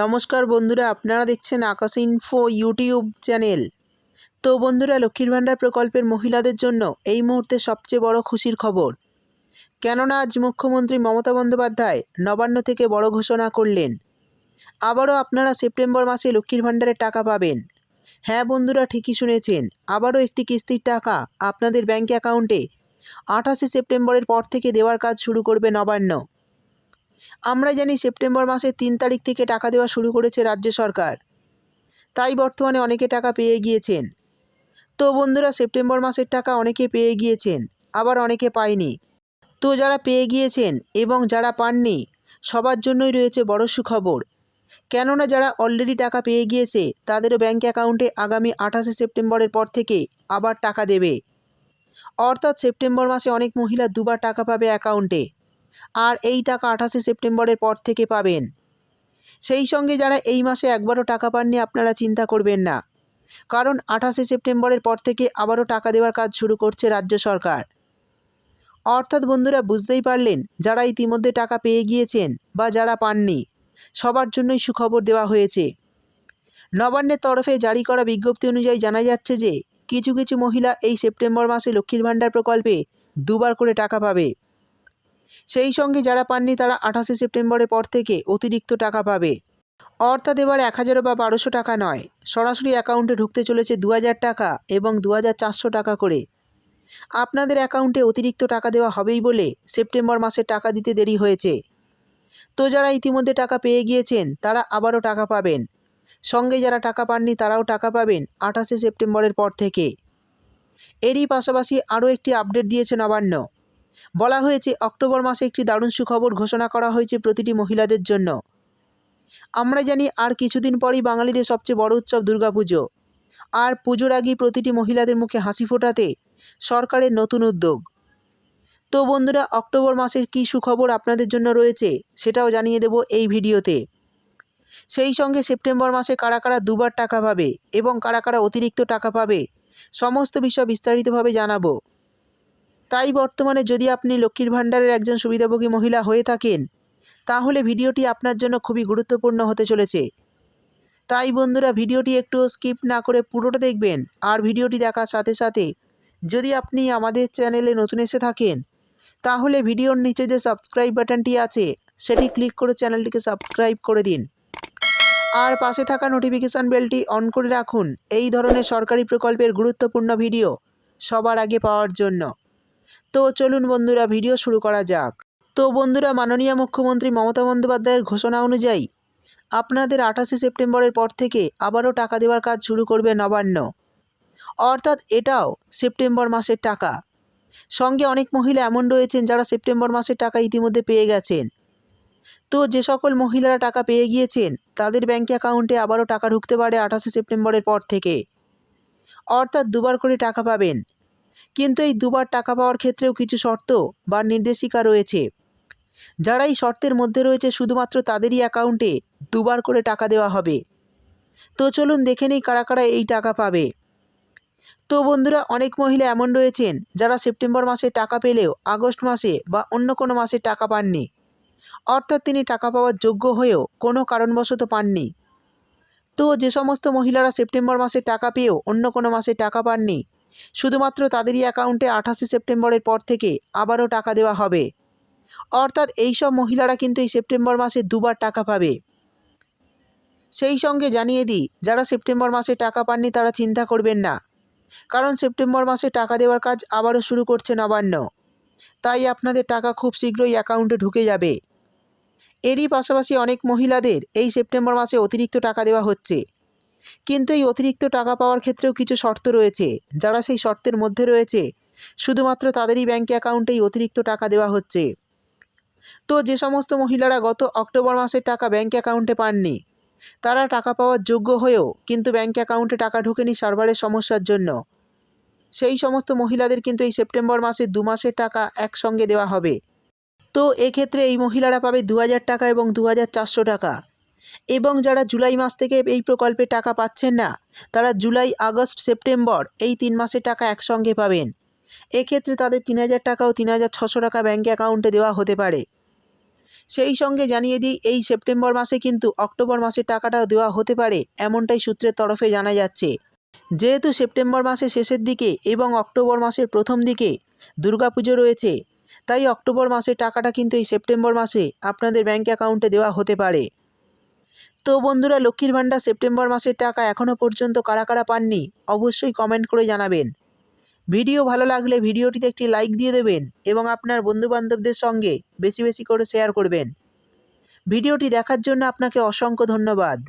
নমস্কার বন্ধুরা, আপনারা দেখছেন আকাশ ইনফো ইউটিউব চ্যানেল তো বন্ধুরা, লক্ষ্মীর ভাণ্ডার প্রকল্পের মহিলাদের জন্য এই মুহূর্তে সবচেয়ে বড় খুশির খবর। কেননা, আজ মুখ্যমন্ত্রী মমতা বন্দ্যোপাধ্যায় নবান্ন থেকে বড় ঘোষণা করলেন। আবারও আপনারা সেপ্টেম্বর মাসে লক্ষ্মীর ভাণ্ডারের টাকা পাবেন। হ্যাঁ বন্ধুরা, ঠিকই শুনেছেন, আবারও একটি কিস্তির টাকা আপনাদের ব্যাঙ্ক অ্যাকাউন্টে আঠাশে সেপ্টেম্বরের পর থেকে দেওয়ার কাজ শুরু করবে নবান্ন। আমরা জানি সেপ্টেম্বর মাসের তিন তারিখ থেকে টাকা দেওয়া শুরু করেছে রাজ্য সরকার। তাই বর্তমানে অনেকে টাকা পেয়ে গিয়েছেন। তো বন্ধুরা, সেপ্টেম্বর মাসের টাকা অনেকে পেয়ে গিয়েছেন, আবার অনেকে পায়নি। তো যারা পেয়ে গিয়েছেন এবং যারা পাননি, সবার জন্যই রয়েছে বড় সুখবর। কেননা যারা অলরেডি টাকা পেয়ে গিয়েছে, তাদেরও ব্যাঙ্ক অ্যাকাউন্টে আগামী আঠাশে সেপ্টেম্বরের পর থেকে আবার টাকা দেবে। অর্থাৎ সেপ্টেম্বর মাসে অনেক মহিলা দুবার টাকা পাবে অ্যাকাউন্টে আর এই টাকা আঠাশে সেপ্টেম্বরের পর থেকে পাবেন। সেই সঙ্গে যারা এই মাসে একবারও টাকা পাননি, আপনারা চিন্তা করবেন না। কারণ আঠাশে সেপ্টেম্বরের পর থেকে আবারও টাকা দেওয়ার কাজ শুরু করছে রাজ্য সরকার। অর্থাৎ বন্ধুরা, বুঝতেই পারলেন, যারা ইতিমধ্যে টাকা পেয়ে গিয়েছেন বা যারা পাননি, সবার জন্যই সুখবর দেওয়া হয়েছে। নবান্নের তরফে জারি করা বিজ্ঞপ্তি অনুযায়ী জানা যাচ্ছে যে, কিছু কিছু মহিলা এই সেপ্টেম্বর মাসে লক্ষ্মীর ভাণ্ডার প্রকল্পে দুবার করে টাকা পাবে। সেই সঙ্গে যারা পাননি তারা আঠাশে সেপ্টেম্বরের পর থেকে অতিরিক্ত টাকা পাবে। অর্থাৎ এবার এক হাজারও বা বারোশো টাকা নয়। সরাসরি অ্যাকাউন্টে ঢুকতে চলেছে দু হাজার টাকা এবং দু হাজার চারশো টাকা করে। আপনাদের অ্যাকাউন্টে অতিরিক্ত টাকা দেওয়া হবেই বলে সেপ্টেম্বর মাসে টাকা দিতে দেরি হয়েছে। তো যারা ইতিমধ্যে টাকা পেয়ে গিয়েছেন, তারা আবারও টাকা পাবেন। সঙ্গে যারা টাকা পাননি, তারাও টাকা পাবেন আঠাশে সেপ্টেম্বরের পর থেকে। এরই পাশাপাশি আরও একটি আপডেট দিয়েছে নবান্ন। বলা হয়েছে, অক্টোবর মাসে একটি দারুণ সুখবর ঘোষণা করা হয়েছে প্রতিটি মহিলাদের জন্য। আমরা জানি আর কিছুদিন পরই বাঙালিদের সবচেয়ে বড় উৎসব দুর্গাপুজো। আর পুজোর আগেই প্রতিটি মহিলাদের মুখে হাসি ফোটাতে সরকারের নতুন উদ্যোগ। তো বন্ধুরা, অক্টোবর মাসের কী সুখবর আপনাদের জন্য রয়েছে সেটাও জানিয়ে দেব এই ভিডিওতে। সেই সঙ্গে সেপ্টেম্বর মাসে কারা কারা দুবার টাকা পাবে এবং কারা কারা অতিরিক্ত টাকা পাবে, সমস্ত বিষয় বিস্তারিতভাবে জানাব। তাই বর্তমানে যদি আপনি লক্ষ্মীর ভাণ্ডারের একজন সুবিধাভোগী মহিলা হয়ে থাকেন, তাহলে ভিডিওটি আপনার জন্য খুবই গুরুত্বপূর্ণ হতে চলেছে। তাই বন্ধুরা, ভিডিওটি একটু স্কিপ না করে পুরোটা দেখবেন আর ভিডিওটি দেখার সাথে সাথে যদি আপনি আমাদের চ্যানেলে নতুন এসে থাকেন, তাহলে ভিডিওর নিচে যে সাবস্ক্রাইব বাটনটি আছে, সেটি ক্লিক করে চ্যানেলটিকে সাবস্ক্রাইব করে দিন। আর পাশে থাকা নোটিফিকেশান বেলটি অন করে রাখুন। এই ধরনের সরকারি প্রকল্পের গুরুত্বপূর্ণ ভিডিও সবার আগে পাওয়ার জন্য। তো চলুন বন্ধুরা, ভিডিও শুরু করা যাক। তো বন্ধুরা, মাননীয় মুখ্যমন্ত্রী মমতা বন্দ্যোপাধ্যায়ের ঘোষণা অনুযায়ী আপনাদের আঠাশে সেপ্টেম্বরের পর থেকে আবারও টাকা দেওয়ার কাজ শুরু করবে নবান্ন। অর্থাৎ এটাও সেপ্টেম্বর মাসের টাকা। সঙ্গে অনেক মহিলা এমন রয়েছেন যারা সেপ্টেম্বর মাসের টাকা ইতিমধ্যে পেয়ে গেছেন। তো যে সকল মহিলারা টাকা পেয়ে গিয়েছেন, তাদের ব্যাঙ্ক অ্যাকাউন্টে আবারও টাকা ঢুকতে পারে আঠাশে সেপ্টেম্বরের পর থেকে। অর্থাৎ দুবার করে টাকা পাবেন। কিন্তু এই দুবার টাকা পাওয়ার ক্ষেত্রেও কিছু শর্ত বা নির্দেশিকা রয়েছে। যারা এই শর্তের মধ্যে রয়েছে শুধুমাত্র তাদেরই অ্যাকাউন্টে দুবার করে টাকা দেওয়া হবে। তো চলুন দেখে নিই কারা কারা এই টাকা পাবে। তো বন্ধুরা, অনেক মহিলা এমন রয়েছেন যারা সেপ্টেম্বর মাসে টাকা পেলেও আগস্ট মাসে বা অন্য কোনো মাসে টাকা পাননি। অর্থাৎ তিনি টাকা পাওয়ার যোগ্য হয়েও কোনো কারণবশত পাননি। তো যে সমস্ত মহিলারা সেপ্টেম্বর মাসে টাকা পেয়েও অন্য কোনো মাসে টাকা পাননি শুধুমাত্র তাদেরই অ্যাকাউন্টে আঠাশে সেপ্টেম্বরের পর থেকে আবারও টাকা দেওয়া হবে। অর্থাৎ এইসব মহিলারা কিন্তু এই সেপ্টেম্বর মাসে দুবার টাকা পাবে। সেই সঙ্গে জানিয়ে দিই, যারা সেপ্টেম্বর মাসে টাকা পাননি তারা চিন্তা করবেন না। কারণ সেপ্টেম্বর মাসে টাকা দেওয়ার কাজ আবারও শুরু করছে নবান্ন। তাই আপনাদের টাকা খুব শীঘ্রই অ্যাকাউন্টে ঢুকে যাবে। এরই পাশাপাশি অনেক মহিলাদের এই সেপ্টেম্বর মাসে অতিরিক্ত টাকা দেওয়া হচ্ছে। কিন্তু এই অতিরিক্ত টাকা পাওয়ার ক্ষেত্রেও কিছু শর্ত রয়েছে, যারা সেই শর্তের মধ্যে রয়েছে। শুধুমাত্র তাদেরই ব্যাঙ্ক অ্যাকাউন্টেই অতিরিক্ত টাকা দেওয়া হচ্ছে। তো যে সমস্ত মহিলারা গত অক্টোবর মাসের টাকা ব্যাঙ্ক অ্যাকাউন্টে পাননি, তারা টাকা পাওয়ার যোগ্য হয়েও কিন্তু ব্যাঙ্ক অ্যাকাউন্টে টাকা ঢোকেনি সার্ভারের সমস্যার জন্য। সেই সমস্ত মহিলাদের কিন্তু এই সেপ্টেম্বর মাসে দু মাসের টাকা একসঙ্গে দেওয়া হবে। তো এক্ষেত্রে এই মহিলারা পাবে দু হাজার টাকা এবং দু হাজার চারশো টাকা। এবং যারা জুলাই মাস থেকে এই প্রকল্পে টাকা পাচ্ছেন না, তারা জুলাই, আগস্ট, সেপ্টেম্বর এই তিন মাসে টাকা একসঙ্গে পাবেন। এক্ষেত্রে তাদের তিন হাজার টাকা ও তিন হাজার ছশো টাকা ব্যাঙ্ক অ্যাকাউন্টে দেওয়া হতে পারে। সেই সঙ্গে জানিয়ে দিই, এই সেপ্টেম্বর মাসে কিন্তু অক্টোবর মাসের টাকাটাও দেওয়া হতে পারে, এমনটাই সূত্রের তরফে জানা যাচ্ছে। যেহেতু সেপ্টেম্বর মাসের শেষের দিকে এবং অক্টোবর মাসের প্রথম দিকে দুর্গাপুজো রয়েছে, তাই অক্টোবর মাসের টাকাটা কিন্তু এই সেপ্টেম্বর মাসে আপনাদের ব্যাঙ্ক অ্যাকাউন্টে দেওয়া হতে পারে। তো বন্ধুরা, লক্ষ্মীর ভাণ্ডার সেপ্টেম্বর মাসের টাকা এখনও পর্যন্ত কারা কারা পাননি, অবশ্যই কমেন্ট করে জানাবেন। ভিডিও ভালো লাগলে ভিডিওটিতে একটি লাইক দিয়ে দেবেন এবং আপনার বন্ধুবান্ধবদের সঙ্গে বেশি বেশি করে শেয়ার করবেন। ভিডিওটি দেখার জন্য আপনাকে অসংখ্য ধন্যবাদ।